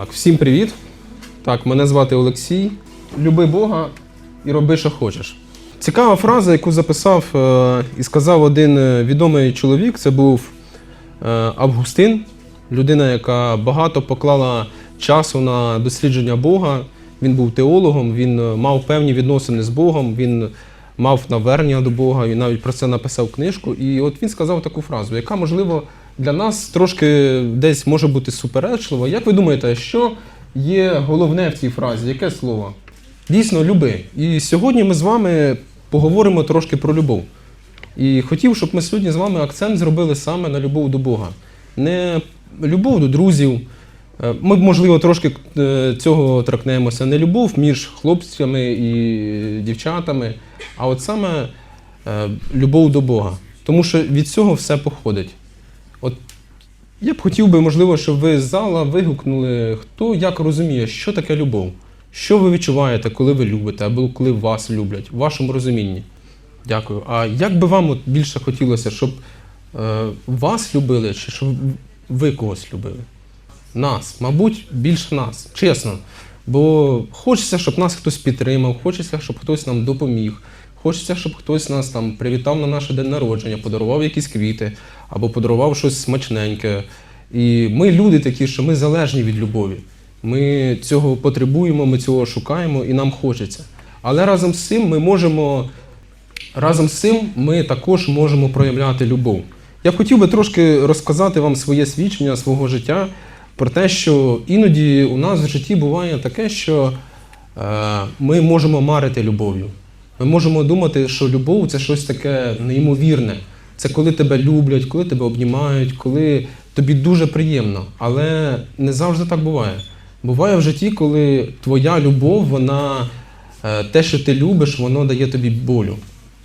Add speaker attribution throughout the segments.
Speaker 1: Так, всім привіт. Так, мене звати Олексій. Люби Бога і роби, що хочеш. Цікава фраза, яку записав е, і сказав один е, відомий чоловік. Це був е, Августин, людина, яка багато поклала часу на дослідження Бога. Він був теологом, він мав певні відносини з Богом, він мав навернення до Бога, він навіть про це написав книжку. І от він сказав таку фразу, яка, можливо, для нас трошки десь може бути суперечлива. Як ви думаєте, що є головне в цій фразі? Яке слово? Дійсно, люби. І сьогодні ми з вами поговоримо трошки про любов. І хотів, щоб ми сьогодні з вами акцент зробили саме на любов до Бога. Не любов до друзів. Е, Ми, можливо, трошки е, цього торкнемося. Не любов між хлопцями і дівчатами, а от саме е, любов до Бога. Тому що від цього все походить. От я б хотів би, можливо, щоб ви з зала вигукнули, хто як розуміє, що таке любов. Що ви відчуваєте, коли ви любите, або коли вас люблять, в вашому розумінні. Дякую. А як би вам от більше хотілося, щоб е, вас любили, чи щоб ви когось любили? Нас, мабуть, більше нас, чесно. Bо хочеться, щоб нас хтось підтримав, хочеться, щоб хтось нам допоміг, хочеться, щоб хтось нас там привітав на наше день народження, подарував якісь квіти або подарував щось смачненьке. І ми люди такі, що ми залежні від любові. Ми цього потребуємо, ми цього шукаємо і нам хочеться. Але разом з цим ми можемо Разом з цим ми також можемо проявляти любов. Я хотів би трошки розказати вам своє свідчення свого життя про те, що іноді у нас в житті буває таке, що е, ми можемо марити любов'ю. Ми можемо думати, що любов це щось таке неймовірне. Це коли тебе люблять, коли тебе обнімають, коли тобі дуже приємно. Але не завжди так буває. Буває в житті, коли твоя любов, вона е, те, що ти любиш, воно дає тобі болю.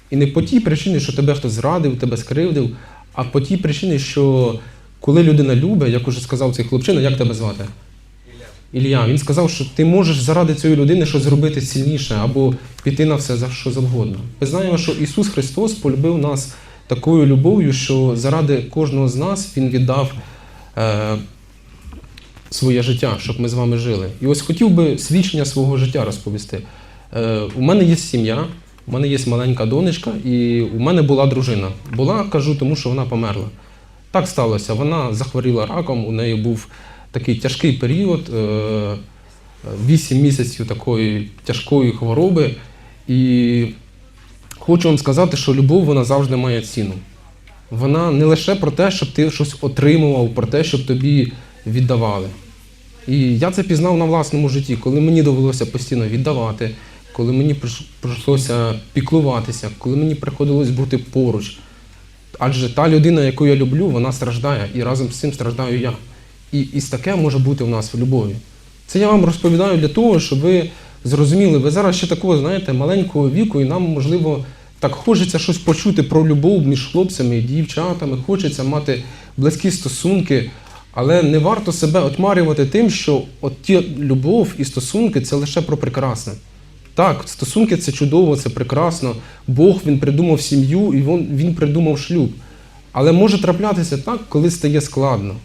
Speaker 1: І не по тій причині, що тебе хтось зрадив, тебе скривдив, а по тій причині, що коли людина любить, як уже сказав цей хлопчина, як тебе звати? Ілля. Він сказав, що ти можеш заради цієї людини щось зробити сильніше або піти на все за що завгодно. Ми знаємо, що Ісус Христос полюбив нас такою любов'ю, що заради кожного з нас Він віддав е, своє життя, щоб ми з вами жили. І ось хотів би свідчення свого життя розповісти. Е, у мене є сім'я, у мене є маленька донечка, і у мене була дружина. Була, кажу, тому що вона померла. Так сталося. Вона захворіла раком, у неї був такий тяжкий період, е, 8 місяців такої тяжкої хвороби. І хочу вам сказати, що любов вона завжди має ціну. Вона не лише про те, щоб ти щось отримував, про те, щоб тобі віддавали. І я це пізнав на власному житті, коли мені довелося постійно віддавати, коли мені прийшлося піклуватися, коли мені приходилось бути поруч. Адже та людина, яку я люблю, вона страждає, і разом з цим страждаю я. І, і таке може бути в нас в любові. Це я вам розповідаю для того, щоб ви зрозуміли, ви зараз ще такого, знаєте, маленького віку, і нам, можливо, так хочеться щось почути про любов між хлопцями і дівчатами, хочеться мати близькі стосунки, але не варто себе отмарювати тим, що от ті любов і стосунки це лише про прекрасне. Так, стосунки це чудово, це прекрасно. Бог він придумав сім'ю і він, придумав шлюб. Але може траплятися так, коли стає складно.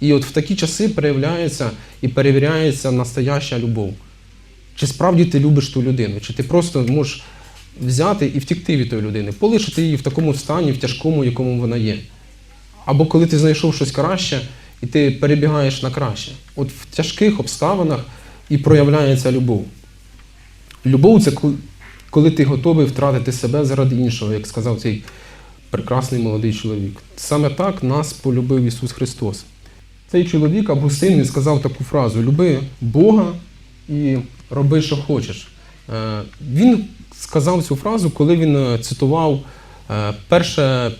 Speaker 1: І от в такі часи проявляється і перевіряється настояща любов. Чи справді ти любиш ту людину, чи ти просто можеш взяти і втікти від тої людини, полишити її в такому стані, в тяжкому, якому вона є. Або коли ти знайшов щось краще, і ти перебігаєш на краще. От в тяжких обставинах і проявляється любов. Любов це коли- ти готовий втратити себе заради іншого, як сказав цей прекрасний молодий чоловік. Саме так нас полюбив Ісус Христос. Цей чоловік Августин він сказав таку фразу: Люби Бога і роби, що хочеш. Е, Він сказав цю фразу, коли він е, цитував е, перше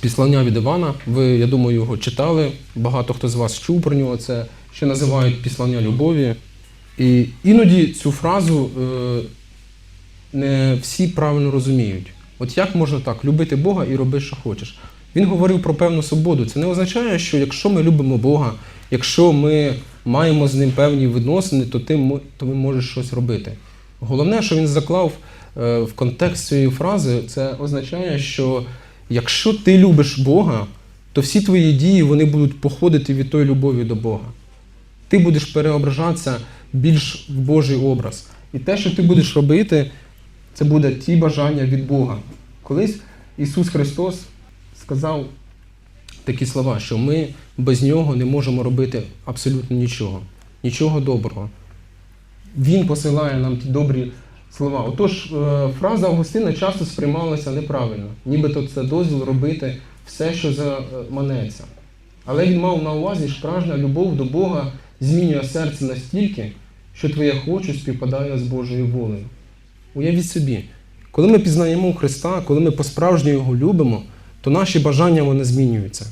Speaker 1: післання від Івана. Ви, я думаю, його читали. Багато хто з вас чув про нього. Це ще називають післання любові. І іноді цю фразу не всі правильно розуміють. От як можна так любити Бога і робити, що хочеш? Він говорив про певну свободу. Це не означає, що якщо ми любимо Бога, якщо ми маємо з ним певні відносини, то ти то ми можеш щось робити. Головне, що він заклав е, в контекст цієї фрази, це означає, що якщо ти любиш Бога, то всі твої дії вони будуть походити від тої любові до Бога. ти будеш переображатися більш в Божий образ. І те, що ти будеш робити, це буде ті бажання від Бога. Колись Ісус Христос сказав такі слова, що ми без нього не можемо робити абсолютно нічого, нічого доброго. Він посилає нам ті добрі слова. Отож, е, фраза Августина часто сприймалася неправильно, нібито це дозвіл робити все, що заманеться. Але він мав на увазі, що справжня любов до Бога змінює серце настільки, що твоє хочу співпадає з Божою волею. Уявіть собі, коли ми пізнаємо Христа, коли ми по-справжньому його любимо, то наші бажання вони змінюються.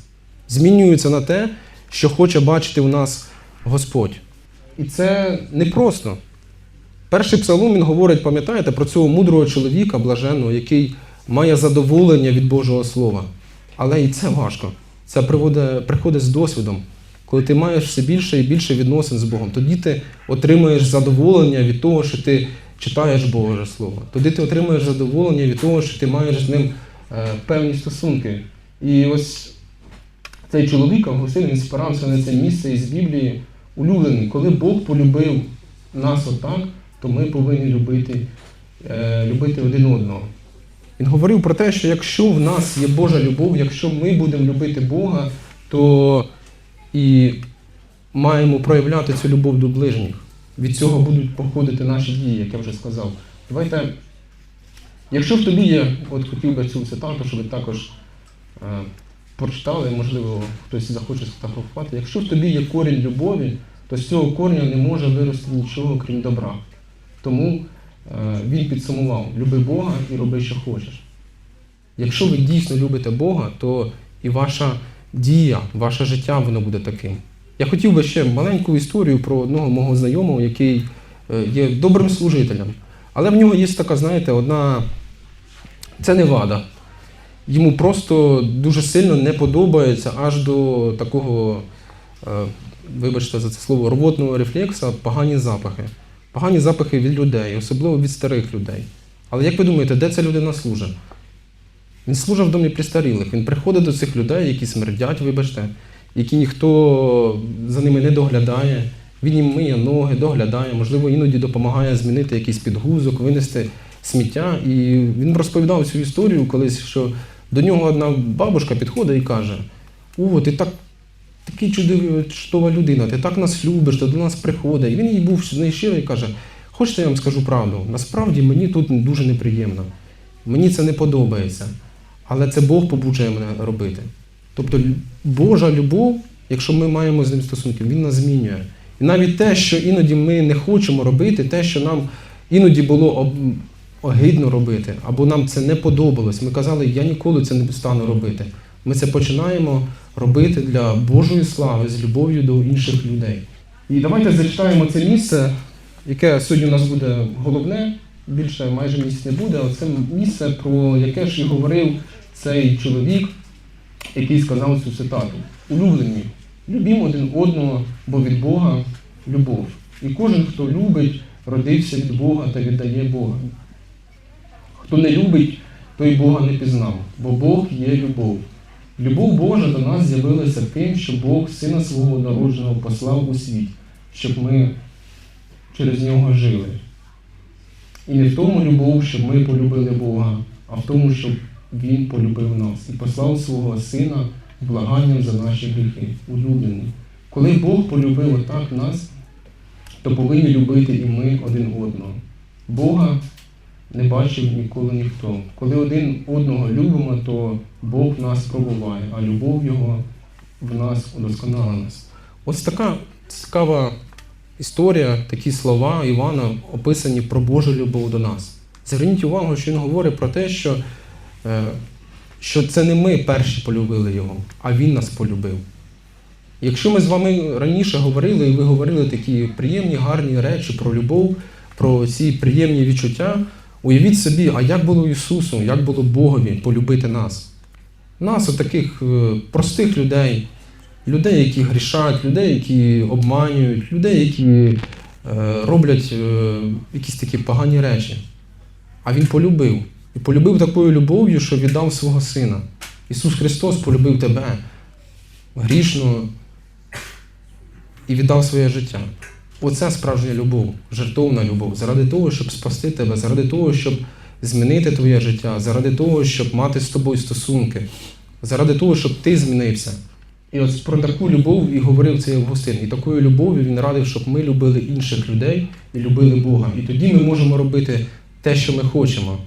Speaker 1: Змінюються на те, що хоче бачити у нас Господь. І це непросто. Перший псалом він говорить, пам'ятаєте, про цього мудрого чоловіка, блаженного, який має задоволення від Божого Слова. Але і це важко. Це приводить, приходить з досвідом. Коли ти маєш все більше і більше відносин з Богом, тоді ти отримуєш задоволення від того, що ти читаєш Боже Слово. Тоді ти отримуєш задоволення від того, що ти маєш з ним певні стосунки. І ось цей чоловік, Августин, спирався на це місце із Біблії улюблений. Коли Бог полюбив нас отак, то ми повинні любити, е, любити один одного. Він говорив про те, що якщо в нас є Божа любов, якщо ми будемо любити Бога, то і маємо проявляти цю любов до ближніх. Від цього будуть походити наші дії, як я вже сказав. Давайте, якщо в тобі є, от хотів би цю цитату, щоб також е, прочитали, можливо, хтось захоче сфотографувати. Якщо в тобі є корінь любові, то з цього корня не може вирости нічого, крім добра. Тому е, він підсумував: люби Бога і роби, що хочеш. Якщо ви дійсно любите Бога, то і ваша дія, ваше життя воно буде таким. Я хотів би ще маленьку історію про одного мого знайомого, який е, є добрим служителем. Але в нього є така, знаєте, одна. Це не вада. Йому просто дуже сильно не подобається аж до такого, е, вибачте за це слово, рвотного рефлекса, погані запахи. Погані запахи від людей, особливо від старих людей. Але як ви думаєте, де ця людина служить? Він служить в домі престарілих. Він приходить до цих людей, які смердять, вибачте, які ніхто за ними не доглядає. Він їм миє ноги, доглядає, можливо, іноді допомагає змінити якийсь підгузок, винести сміття. І він розповідав цю історію колись, що до нього одна бабушка підходить і каже: О, ти так, такий чудовий, чудова людина, ти так нас любиш, ти до нас приходить. І він їй був з нею щирий і каже: Хочете, я вам скажу правду? Насправді мені тут дуже неприємно. Мені це не подобається. Але це Бог побуджує мене робити. Тобто Божа любов, якщо ми маємо з ним стосунки, він нас змінює. І навіть те, що іноді ми не хочемо робити, те, що нам іноді було. Огидно робити, або нам це не подобалось, ми казали, я ніколи це не стану робити. Ми це починаємо робити для Божої слави з любов'ю до інших людей. І давайте зачитаємо це місце, яке сьогодні у нас буде головне, більше майже місць не буде, це місце, про яке ж і говорив цей чоловік, який сказав цю цитату. Улюблені, любімо один одного, бо від Бога любов. І кожен, хто любить, родився від Бога та віддає Бога. Хто не любить, той Бога не пізнав, бо Бог є любов. Любов Божа до нас з'явилася тим, що Бог Сина свого народженого послав у світ, щоб ми через нього жили. І не в тому любов, щоб ми полюбили Бога, а в тому, щоб Він полюбив нас і послав свого Сина благанням за наші гріхи, улюблені. Коли Бог полюбив отак нас, то повинні любити і ми один одного. Бога не бачив ніколи ніхто. Коли один одного любимо, то Бог нас пробуває, а любов Його в нас удосконала нас. Ось така цікава історія, такі слова Івана описані про Божу любов до нас. Зверніть увагу, що він говорить про те, що, е, що це не ми перші полюбили його, а він нас полюбив. Якщо ми з вами раніше говорили, і ви говорили такі приємні, гарні речі про любов, про ці приємні відчуття, уявіть собі, а як було Ісусу, як було Богові полюбити нас? Нас, отаких е, простих людей, людей, які грішать, людей, які обманюють, людей, які е, роблять е, якісь такі погані речі. А Він полюбив. І полюбив такою любов'ю, що віддав свого сина. Ісус Христос полюбив тебе грішно, і віддав своє життя. Оце справжня любов, жертовна любов, заради того, щоб спасти тебе, заради того, щоб змінити твоє життя, заради того, щоб мати з тобою стосунки, заради того, щоб ти змінився. І от про таку любов і говорив цей Августин. І такою любов'ю він радив, щоб ми любили інших людей і любили Бога. І тоді ми можемо робити те, що ми хочемо.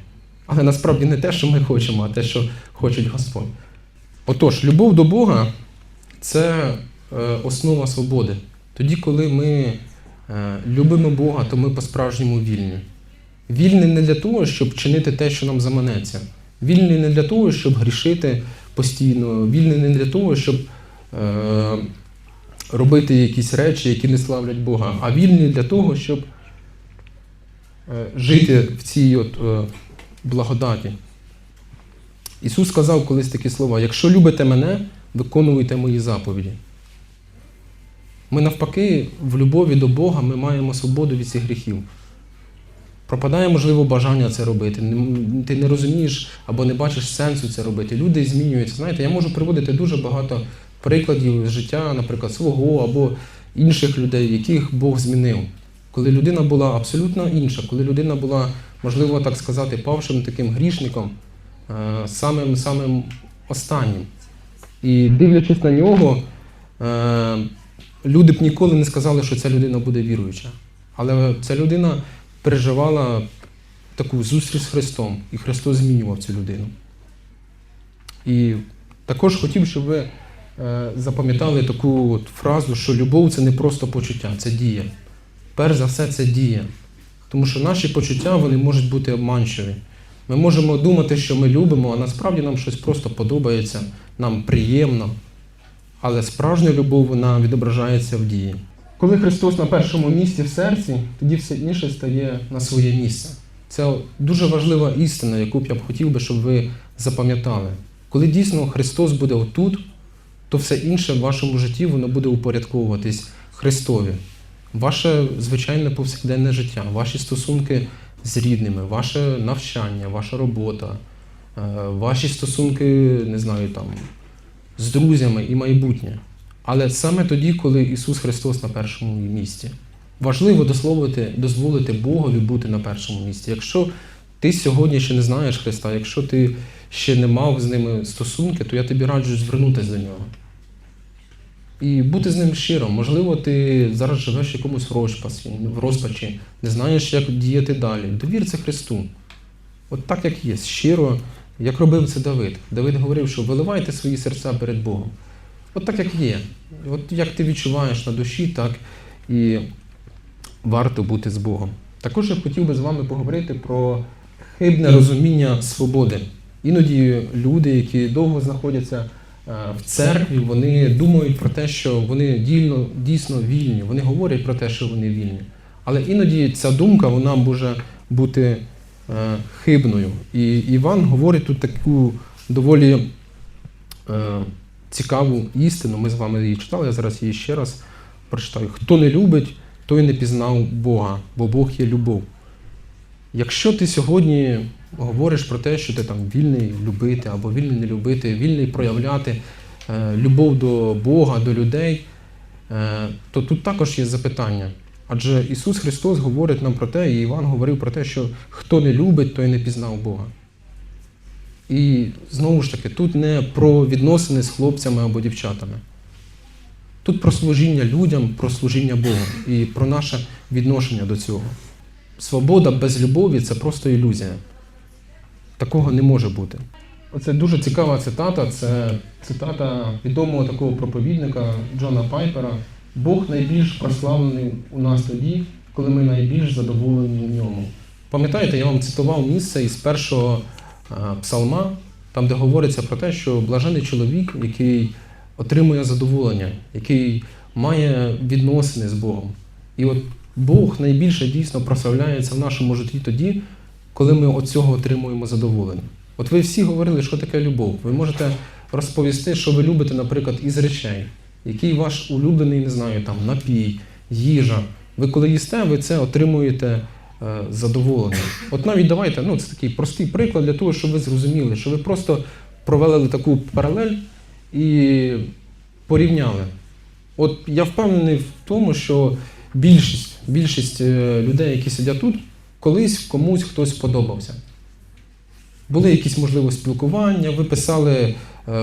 Speaker 1: Але насправді не те, що ми хочемо, а те, що хоче Господь. Отож, любов до Бога це е, основа свободи. Тоді, коли ми любимо Бога, то ми по-справжньому вільні. Вільні не для того, щоб чинити те, що нам заманеться. Вільні не для того, щоб грішити постійно, вільні не для того, щоб е, робити якісь речі, які не славлять Бога, а вільні для того, щоб е, жити в цій от, е, благодаті. Ісус сказав колись такі слова: якщо любите мене, виконуйте мої заповіді. Ми навпаки, в любові до Бога ми маємо свободу від цих гріхів. Пропадає, можливо, бажання це робити. Ти не розумієш або не бачиш сенсу це робити. Люди змінюються. Знаєте, я можу приводити дуже багато прикладів з життя, наприклад, свого або інших людей, яких Бог змінив. Коли людина була абсолютно інша, коли людина була, можливо, так сказати, павшим таким грішником, е, самим самим останнім. І дивлячись на нього, е, люди б ніколи не сказали, що ця людина буде віруюча. Але ця людина переживала таку зустріч з Христом, і Христос змінював цю людину. І також хотів, щоб ви е, запам'ятали таку от фразу, що любов це не просто почуття, це дія. Перш за все, це дія. Тому що наші почуття вони можуть бути обманчиві. Ми можемо думати, що ми любимо, а насправді нам щось просто подобається, нам приємно. Але справжня любов вона відображається в дії. Коли Христос на першому місці в серці, тоді все інше стає на своє місце. Це дуже важлива істина, яку б я б хотів би, щоб ви запам'ятали. Коли дійсно Христос буде отут, то все інше в вашому житті воно буде упорядковуватись Христові. Ваше звичайне повсякденне життя, ваші стосунки з рідними, ваше навчання, ваша робота, е, ваші стосунки, не знаю, там, з друзями і майбутнє. Але саме тоді, коли Ісус Христос на першому місці. Важливо дозволити, дозволити Богові бути на першому місці. Якщо ти сьогодні ще не знаєш Христа, якщо ти ще не мав з ними стосунки, то я тобі раджу звернутися до нього. І бути з ним щирим. Можливо, ти зараз живеш в якомусь розпасі, в розпачі, не знаєш, як діяти далі. Довір Христу. От так, як є, щиро, як робив це Давид. Давид говорив, що виливайте свої серця перед Богом. От так, як є. От як ти відчуваєш на душі, так і варто бути з Богом. Також я хотів би з вами поговорити про хибне розуміння свободи. Іноді люди, які довго знаходяться е, в церкві, вони думають про те, що вони дійсно, дійсно вільні. Вони говорять про те, що вони вільні. Але іноді ця думка вона може бути хибною. І Іван говорить тут таку доволі е, цікаву істину. Ми з вами її читали, я зараз її ще раз прочитаю. Хто не любить, той не пізнав Бога, бо Бог є любов. Якщо ти сьогодні говориш про те, що ти там вільний любити або вільний не любити, вільний проявляти е, любов до Бога, до людей, е, то тут також є запитання. Адже Ісус Христос говорить нам про те, і Іван говорив про те, що хто не любить, той не пізнав Бога. І знову ж таки, тут не про відносини з хлопцями або дівчатами. Тут про служіння людям, про служіння Богу і про наше відношення до цього. Свобода без любові це просто ілюзія. Такого не може бути. Оце дуже цікава цитата. Це цитата відомого такого проповідника Джона Пайпера. Бог найбільш прославлений у нас тоді, коли ми найбільш задоволені в ньому. Пам'ятаєте, я вам цитував місце із першого псалма, там, де говориться про те, що блажений чоловік, який отримує задоволення, який має відносини з Богом. І от Бог найбільше дійсно прославляється в нашому житті тоді, коли ми від цього отримуємо задоволення. От ви всі говорили, що таке любов. Ви можете розповісти, що ви любите, наприклад, із речей, який ваш улюблений, не знаю, там напій, їжа. Ви коли їсте, ви це отримуєте е, задоволення. От навіть давайте, ну це такий простий приклад для того, щоб ви зрозуміли, що ви просто провели таку паралель і порівняли. От я впевнений в тому, що більшість, більшість е, людей, які сидять тут, колись комусь хтось сподобався. Були якісь можливо спілкування, ви писали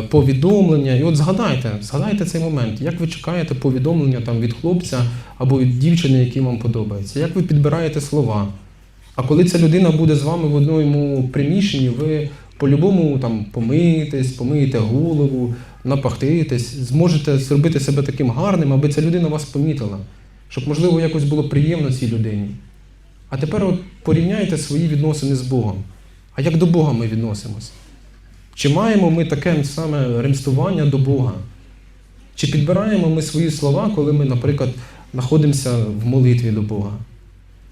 Speaker 1: повідомлення. І от згадайте, згадайте цей момент, як ви чекаєте повідомлення там, від хлопця або від дівчини, який вам подобається, як ви підбираєте слова. А коли ця людина буде з вами в одному приміщенні, ви по-любому там помиєтесь, помиєте голову, напахтитесь, зможете зробити себе таким гарним, аби ця людина вас помітила, щоб, можливо, якось було приємно цій людині. А тепер от порівняйте свої відносини з Богом. А як до Бога ми відносимось? Чи маємо ми таке саме ремстування до Бога? Чи підбираємо ми свої слова, коли ми, наприклад, знаходимося в молитві до Бога?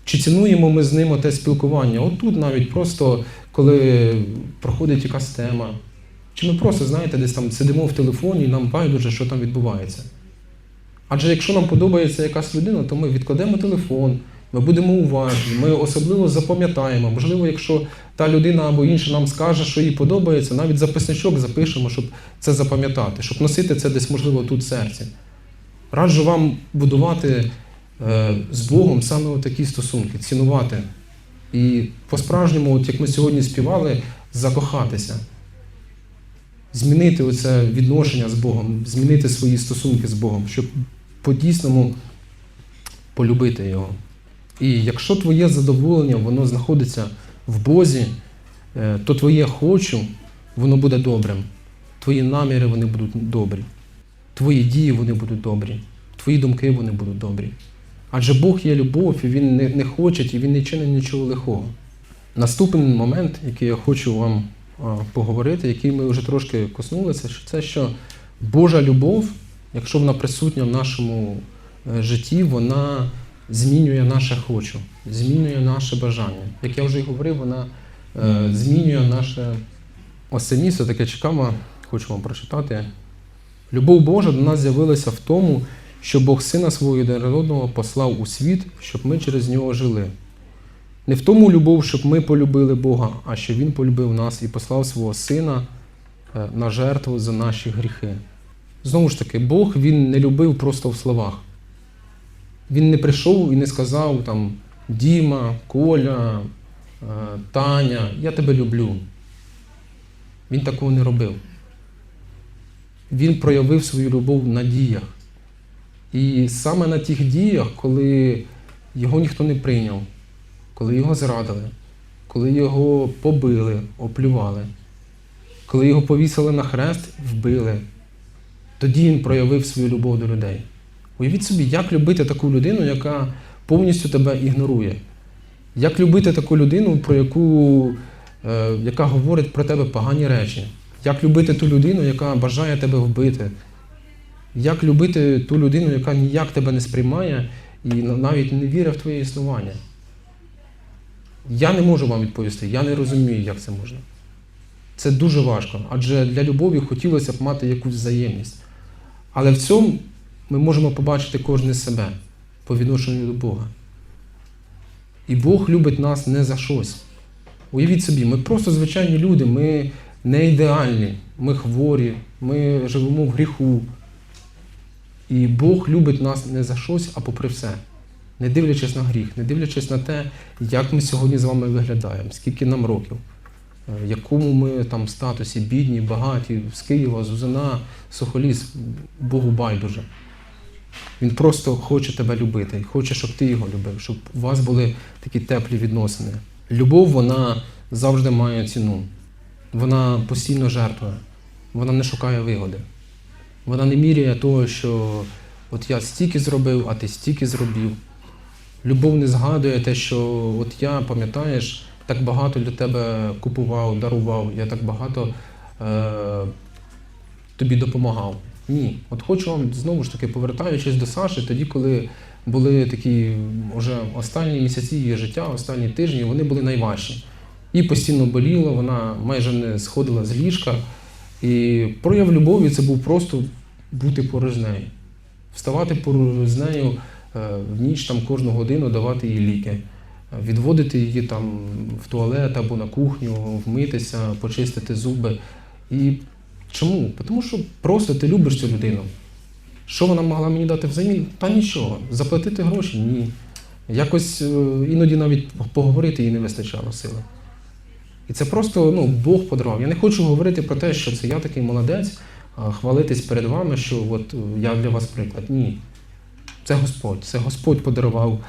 Speaker 1: Чи цінуємо ми з ним те спілкування? От тут навіть просто, коли проходить якась тема. Чи ми просто, знаєте, десь там сидимо в телефоні і нам байдуже, що там відбувається. Адже якщо нам подобається якась людина, то ми відкладемо телефон, ми будемо уважні, ми особливо запам'ятаємо. Можливо, якщо та людина або інша нам скаже, що їй подобається, навіть записничок запишемо, щоб це запам'ятати, щоб носити це десь, можливо, тут в серці. Раджу вам будувати е, з Богом саме такі стосунки, цінувати. І по-справжньому, от як ми сьогодні співали, закохатися. Змінити оце відношення з Богом, змінити свої стосунки з Богом, щоб по-дійсному полюбити Його. І якщо твоє задоволення воно знаходиться в Бозі, е, то твоє хочу, воно буде добрим. Твої наміри вони будуть добрі. Твої дії вони будуть добрі. Твої думки вони будуть добрі. Адже Бог є любов, і Він не, хоче, і Він не чинить нічого лихого. Наступний момент, який я хочу вам поговорити, який ми вже трошки коснулися, що це що Божа любов, якщо вона присутня в нашому е, житті, вона змінює наше хочу, змінює наше бажання. Як я вже й говорив, вона е, змінює наше оце місце, таке цікаве, хочу вам прочитати. Любов Божа до нас з'явилася в тому, що Бог Сина свого єдинородного послав у світ, щоб ми через нього жили. Не в тому любов, щоб ми полюбили Бога, а що Він полюбив нас і послав свого Сина е, на жертву за наші гріхи. Знову ж таки, Бог Він не любив просто в словах. Він не прийшов і не сказав там Діма, Коля, е, Таня, я тебе люблю. Він такого не робив. Він проявив свою любов на діях. І саме на тих діях, коли його ніхто не прийняв, коли його зрадили, коли його побили, оплювали, коли його повісили на хрест, вбили, тоді він проявив свою любов до людей. Уявіть собі, як любити таку людину, яка повністю тебе ігнорує. Як любити таку людину, про яку, е, яка говорить про тебе погані речі. Як любити ту людину, яка бажає тебе вбити. Як любити ту людину, яка ніяк тебе не сприймає і навіть не вірить в твоє існування. Я не можу вам відповісти, я не розумію, як це можна. Це дуже важко, адже для любові хотілося б мати якусь взаємність. Але в цьому ми можемо побачити кожне себе по відношенню до Бога. І Бог любить нас не за щось. Уявіть собі, ми просто звичайні люди, ми не ідеальні, ми хворі, ми живемо в гріху. І Бог любить нас не за щось, а попри все. Не дивлячись на гріх, не дивлячись на те, як ми сьогодні з вами виглядаємо, скільки нам років, е, в якому ми там статусі, бідні, багаті, з Києва, з Узина, Сухоліс, Богу байдуже. Він просто хоче тебе любити, хоче, щоб ти його любив, щоб у вас були такі теплі відносини. Любов, вона завжди має ціну. Вона постійно жертвує, вона не шукає вигоди. Вона не міряє того, що от я стільки зробив, а ти стільки зробив. Любов не згадує те, що от я, пам'ятаєш, так багато для тебе купував, дарував, я так багато е, тобі допомагав. Ні. От хочу вам знову ж таки, повертаючись до Саші, тоді, коли були такі вже останні місяці її життя, останні тижні, вони були найважчі. Їй постійно боліло, вона майже не сходила з ліжка. І прояв любові це був просто бути поруч з нею. Вставати поруч з нею е, в ніч там кожну годину, давати їй ліки, відводити її там в туалет або на кухню, вмитися, почистити зуби. І чому? Тому що просто ти любиш цю людину. Що вона могла мені дати взамін? Та нічого. Заплатити гроші? Ні. Якось е, іноді навіть поговорити їй не вистачало сили. І це просто ну, Бог подарував. Я не хочу говорити про те, що це я такий молодець, хвалитись перед вами, що от е, я для вас приклад. Ні. Це Господь. Це Господь подарував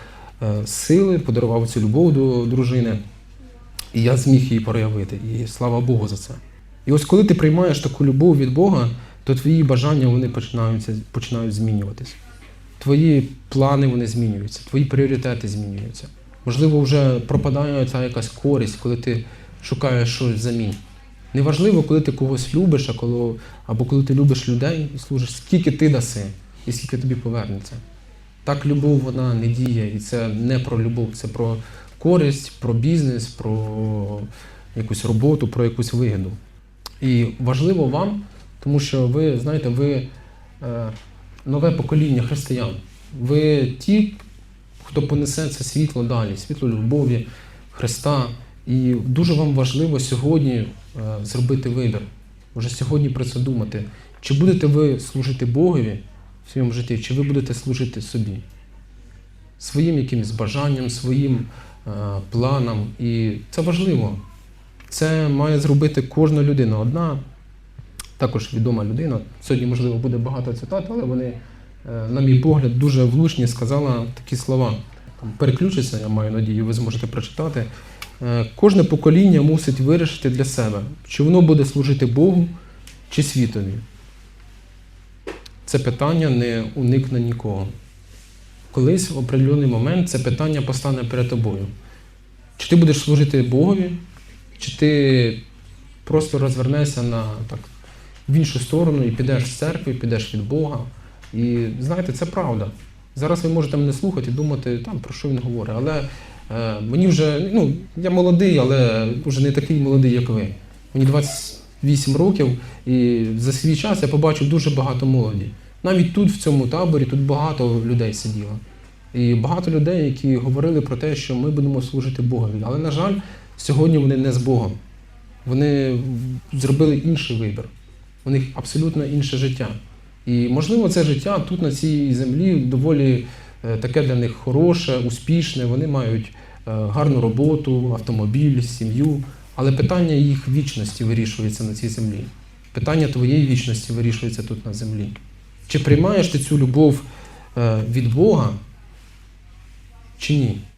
Speaker 1: е, сили, подарував цю любов до дружини. І я зміг її проявити. І слава Богу за це. І ось коли ти приймаєш таку любов від Бога, то твої бажання вони починаються, починають змінюватись. Твої плани вони змінюються, твої пріоритети змінюються. Можливо, вже пропадає ця якась користь, коли ти шукаєш щось взамін. Неважливо, коли ти когось любиш, або коли ти любиш людей і служиш, скільки ти даси і скільки тобі повернеться. Так любов вона не діє, і це не про любов, це про користь, про бізнес, про якусь роботу, про якусь вигоду. І важливо вам, тому що ви знаєте, ви е, нове покоління християн. Ви ті, хто понесе це світло далі, світло любові, Христа. І дуже вам важливо сьогодні е, зробити вибір. Вже сьогодні про це думати. Чи будете ви служити Богові в своєму житті, чи ви будете служити собі? Своїм якимось бажанням, своїм е, планам. І це важливо. Це має зробити кожна людина. Одна також відома людина. Сьогодні, можливо, буде багато цитат, але вони, е, на мій погляд, дуже влучні сказала такі слова. Там переключиться, я маю надію, ви зможете прочитати. Е, Кожне покоління мусить вирішити для себе, чи воно буде служити Богу чи світові. Це питання не уникне нікого. Колись в определений момент це питання постане перед тобою. Чи ти будеш служити Богові, чи ти просто розвернешся на так, в іншу сторону і підеш з церкви, підеш від Бога. І знаєте, це правда. Зараз ви можете мене слухати і думати, там, про що він говорить. Але е, мені вже, ну, я молодий, але вже не такий молодий, як ви. Мені 28 років, і за свій час я побачив дуже багато молоді. Навіть тут, в цьому таборі, тут багато людей сиділо. І багато людей, які говорили про те, що ми будемо служити Богові. Але, на жаль, сьогодні вони не з Богом. Вони зробили інший вибір. У них абсолютно інше життя. І, можливо, це життя тут, на цій землі, доволі е, таке для них хороше, успішне. Вони мають е, гарну роботу, автомобіль, сім'ю. Але питання їх вічності вирішується на цій землі. Питання твоєї вічності вирішується тут на землі. Чи приймаєш ти цю любов е, від Бога, чи ні?